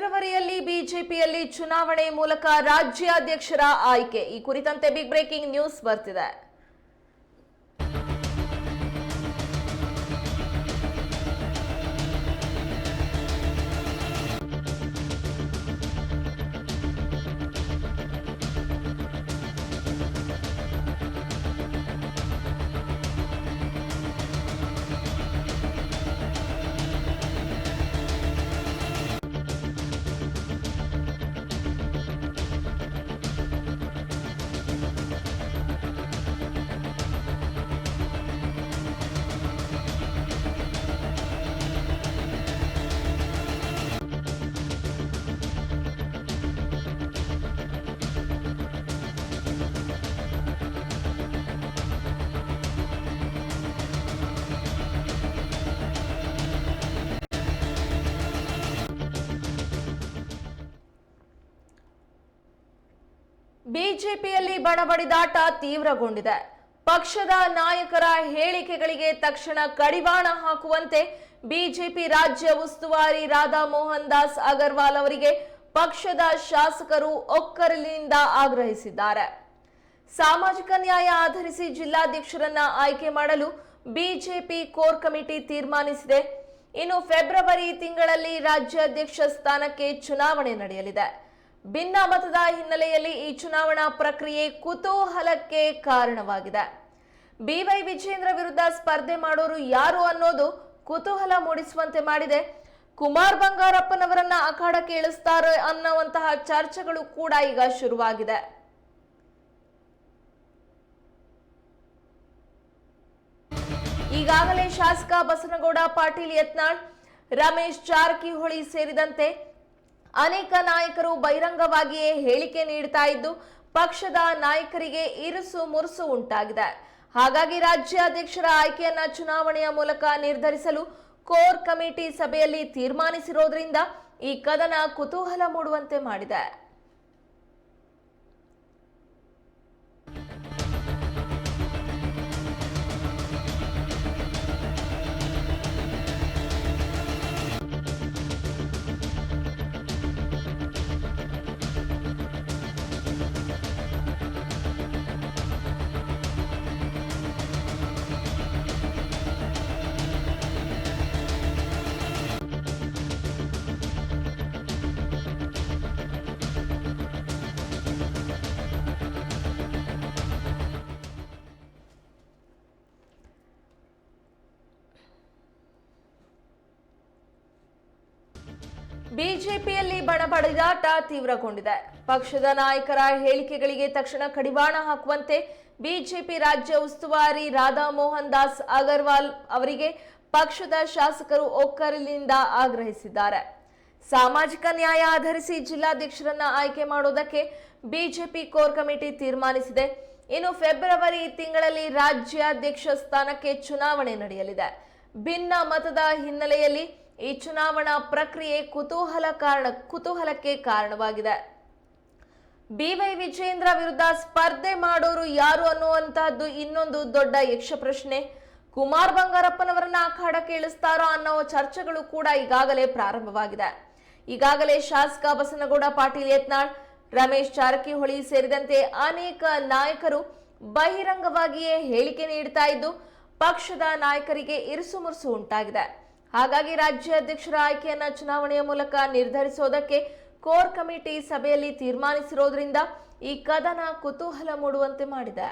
ಫೆಬ್ರವರಿಯಲ್ಲಿ ಬಿಜೆಪಿಯಲ್ಲಿ ಚುನಾವಣೆ ಮೂಲಕ ರಾಜ್ಯಾಧ್ಯಕ್ಷರ ಆಯ್ಕೆ. ಈ ಕುರಿತಂತೆ ಬಿಗ್ ಬ್ರೇಕಿಂಗ್ ನ್ಯೂಸ್ ಬರ್ತಿದೆ. ಬಿಜೆಪಿಯಲ್ಲಿ ಬಣಬಡಿದಾಟ ತೀವ್ರಗೊಂಡಿದೆ. ಪಕ್ಷದ ನಾಯಕರ ಹೇಳಿಕೆಗಳಿಗೆ ತಕ್ಷಣ ಕಡಿವಾಣ ಹಾಕುವಂತೆ ಬಿಜೆಪಿ ರಾಜ್ಯ ಉಸ್ತುವಾರಿ ರಾಧಾ ಮೋಹನ್ ದಾಸ್ ಅಗರ್ವಾಲ್ ಅವರಿಗೆ ಪಕ್ಷದ ಶಾಸಕರು ಒಕ್ಕರಲಿನಿಂದ ಆಗ್ರಹಿಸಿದ್ದಾರೆ. ಸಾಮಾಜಿಕ ನ್ಯಾಯ ಆಧರಿಸಿ ಜಿಲ್ಲಾಧ್ಯಕ್ಷರನ್ನ ಆಯ್ಕೆ ಮಾಡಲು ಬಿಜೆಪಿ ಕೋರ್ ಕಮಿಟಿ ತೀರ್ಮಾನಿಸಿದೆ. ಇನ್ನು ಫೆಬ್ರವರಿ ತಿಂಗಳಲ್ಲಿ ರಾಜ್ಯಾಧ್ಯಕ್ಷ ಸ್ಥಾನಕ್ಕೆ ಚುನಾವಣೆ ನಡೆಯಲಿದೆ. ಭಿನ್ನ ಮತದ ಹಿನ್ನೆಲೆಯಲ್ಲಿ ಈ ಚುನಾವಣಾ ಪ್ರಕ್ರಿಯೆ ಕುತೂಹಲಕ್ಕೆ ಕಾರಣವಾಗಿದೆ. ಬಿವೈ ವಿಜೇಂದ್ರ ವಿರುದ್ಧ ಸ್ಪರ್ಧೆ ಮಾಡೋರು ಯಾರು ಅನ್ನೋದು ಕುತೂಹಲ ಮೂಡಿಸುವಂತೆ ಮಾಡಿದೆ. ಕುಮಾರ್ ಬಂಗಾರಪ್ಪನವರನ್ನ ಅಖಾಡಕ್ಕೆ ಇಳಿಸ್ತಾರೆ ಅನ್ನುವಂತಹ ಚರ್ಚೆಗಳು ಕೂಡ ಈಗ ಶುರುವಾಗಿದೆ. ಈಗಾಗಲೇ ಶಾಸಕ ಬಸನಗೌಡ, ಪಾಟೀಲ್, ಯತ್ನಾಳ್, ರಮೇಶ್ ಜಾರಕಿಹೊಳಿ ಸೇರಿದಂತೆ ಅನೇಕ ನಾಯಕರು ಬಹಿರಂಗವಾಗಿಯೇ ಹೇಳಿಕೆ ನೀಡ್ತಾ ಇದ್ದು, ಪಕ್ಷದ ನಾಯಕರಿಗೆ ಇರುಸು ಮುರುಸು ಉಂಟಾಗಿದೆ. ಹಾಗಾಗಿ ರಾಜ್ಯಾಧ್ಯಕ್ಷರ ಆಯ್ಕೆಯನ್ನ ಚುನಾವಣೆಯ ಮೂಲಕ ನಿರ್ಧರಿಸಲು ಕೋರ್ ಕಮಿಟಿ ಸಭೆಯಲ್ಲಿ ತೀರ್ಮಾನಿಸಿರೋದ್ರಿಂದ ಈ ಕದನ ಕುತೂಹಲ ಮೂಡುವಂತೆ ಮಾಡಿದೆ. ಬಿಜೆಪಿಯಲ್ಲಿ ಬಣಬಡಿದಾಟ ತೀವ್ರಗೊಂಡಿದೆ. ಪಕ್ಷದ ನಾಯಕರ ಹೇಳಿಕೆಗಳಿಗೆ ತಕ್ಷಣ ಕಡಿವಾಣ ಹಾಕುವಂತೆ ಬಿಜೆಪಿ ರಾಜ್ಯ ಉಸ್ತುವಾರಿ ರಾಧಾ ಮೋಹನ್ ದಾಸ್ ಅಗರ್ವಾಲ್ ಅವರಿಗೆ ಪಕ್ಷದ ಶಾಸಕರು ಒಕ್ಕರಲಿನಿಂದ ಆಗ್ರಹಿಸಿದ್ದಾರೆ. ಸಾಮಾಜಿಕ ನ್ಯಾಯ ಆಧರಿಸಿ ಜಿಲ್ಲಾಧ್ಯಕ್ಷರನ್ನ ಆಯ್ಕೆ ಮಾಡೋದಕ್ಕೆ ಬಿಜೆಪಿ ಕೋರ್ ಕಮಿಟಿ ತೀರ್ಮಾನಿಸಿದೆ. ಇನ್ನು ಫೆಬ್ರವರಿ ತಿಂಗಳಲ್ಲಿ ರಾಜ್ಯಾಧ್ಯಕ್ಷ ಸ್ಥಾನಕ್ಕೆ ಚುನಾವಣೆ ನಡೆಯಲಿದೆ. ಭಿನ್ನ ಮತದ ಹಿನ್ನೆಲೆಯಲ್ಲಿ ಈ ಚುನಾವಣಾ ಪ್ರಕ್ರಿಯೆ ಕುತೂಹಲ ಕಾರಣ ಕುತೂಹಲಕ್ಕೆ ಕಾರಣವಾಗಿದೆ. ಬಿವೈ ವಿಜೇಂದ್ರ ವಿರುದ್ಧ ಸ್ಪರ್ಧೆ ಮಾಡೋರು ಯಾರು ಅನ್ನುವಂತಹದ್ದು ಇನ್ನೊಂದು ದೊಡ್ಡ ಯಕ್ಷ ಪ್ರಶ್ನೆ. ಕುಮಾರ್ ಬಂಗಾರಪ್ಪನವರನ್ನ ಅಖಾಡಕ್ಕೆ ಇಳಿಸ್ತಾರೋ ಅನ್ನೋ ಚರ್ಚೆಗಳು ಕೂಡ ಈಗಾಗಲೇ ಪ್ರಾರಂಭವಾಗಿದೆ. ಈಗಾಗಲೇ ಶಾಸಕ ಬಸನಗೌಡ, ಪಾಟೀಲ್ ಯತ್ನಾಳ್, ರಮೇಶ್ ಜಾರಕಿಹೊಳಿ ಸೇರಿದಂತೆ ಅನೇಕ ನಾಯಕರು ಬಹಿರಂಗವಾಗಿಯೇ ಹೇಳಿಕೆ ನೀಡ್ತಾ ಇದ್ದು, ಪಕ್ಷದ ನಾಯಕರಿಗೆ ಇರುಸು ಮುರುಸು ಉಂಟಾಗಿದೆ. ಹಾಗಾಗಿ ರಾಜ್ಯಾಧ್ಯಕ್ಷರ ಆಯ್ಕೆಯನ್ನ ಚುನಾವಣೆಯ ಮೂಲಕ ನಿರ್ಧರಿಸೋದಕ್ಕೆ ಕೋರ್ ಕಮಿಟಿ ಸಭೆಯಲ್ಲಿ ತೀರ್ಮಾನಿಸಿರೋದ್ರಿಂದ ಈ ಕದನ ಕುತೂಹಲ ಮೂಡುವಂತೆ ಮಾಡಿದೆ.